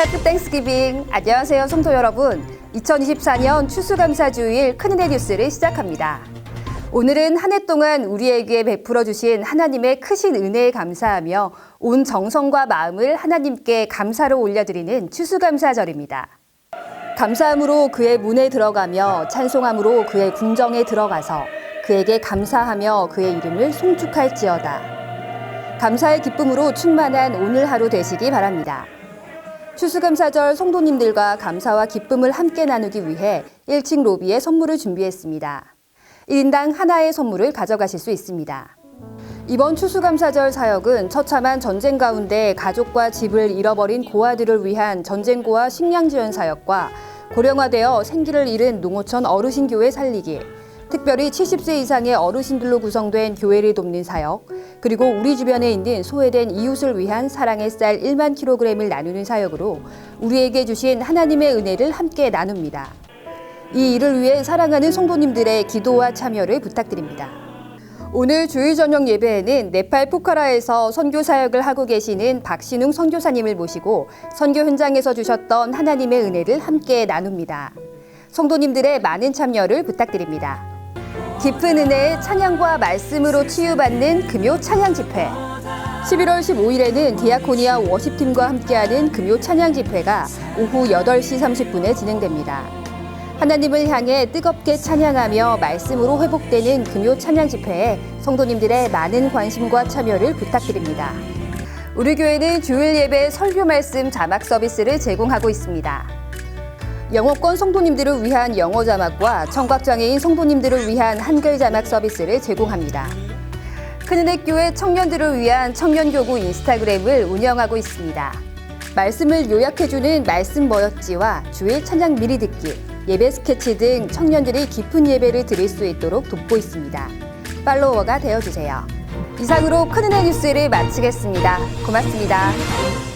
해피 땡스기빙. 안녕하세요 성도 여러분. 2024년 추수감사 주일 큰은혜 뉴스를 시작합니다. 오늘은 한 해 동안 우리에게 베풀어 주신 하나님의 크신 은혜에 감사하며 온 정성과 마음을 하나님께 감사로 올려드리는 추수감사절입니다. 감사함으로 그의 문에 들어가며 찬송함으로 그의 궁정에 들어가서 그에게 감사하며 그의 이름을 송축할지어다. 감사의 기쁨으로 충만한 오늘 하루 되시기 바랍니다. 추수감사절 성도님들과 감사와 기쁨을 함께 나누기 위해 1층 로비에 선물을 준비했습니다. 1인당 하나의 선물을 가져가실 수 있습니다. 이번 추수감사절 사역은 처참한 전쟁 가운데 가족과 집을 잃어버린 고아들을 위한 전쟁고아 식량 지원 사역과 고령화되어 생기를 잃은 농어촌 어르신교회 살리기, 특별히 70세 이상의 어르신들로 구성된 교회를 돕는 사역, 그리고 우리 주변에 있는 소외된 이웃을 위한 사랑의 쌀 1만 킬로그램을 나누는 사역으로 우리에게 주신 하나님의 은혜를 함께 나눕니다. 이 일을 위해 사랑하는 성도님들의 기도와 참여를 부탁드립니다. 오늘 주일 저녁 예배에는 네팔 포카라에서 선교 사역을 하고 계시는 박신웅 선교사님을 모시고 선교 현장에서 주셨던 하나님의 은혜를 함께 나눕니다. 성도님들의 많은 참여를 부탁드립니다. 깊은 은혜의 찬양과 말씀으로 치유받는 금요 찬양 집회. 11월 15일에는 디아코니아 워십팀과 함께하는 금요 찬양 집회가 오후 8시 30분에 진행됩니다. 하나님을 향해 뜨겁게 찬양하며 말씀으로 회복되는 금요 찬양 집회에 성도님들의 많은 관심과 참여를 부탁드립니다. 우리 교회는 주일 예배 설교 말씀 자막 서비스를 제공하고 있습니다. 영어권 성도님들을 위한 영어 자막과 청각장애인 성도님들을 위한 한글 자막 서비스를 제공합니다. 큰은혜 교회 청년들을 위한 청년교구 인스타그램을 운영하고 있습니다. 말씀을 요약해주는 말씀 뭐였지와 주일 찬양 미리 듣기, 예배 스케치 등 청년들이 깊은 예배를 드릴 수 있도록 돕고 있습니다. 팔로워가 되어주세요. 이상으로 큰은혜 뉴스를 마치겠습니다. 고맙습니다.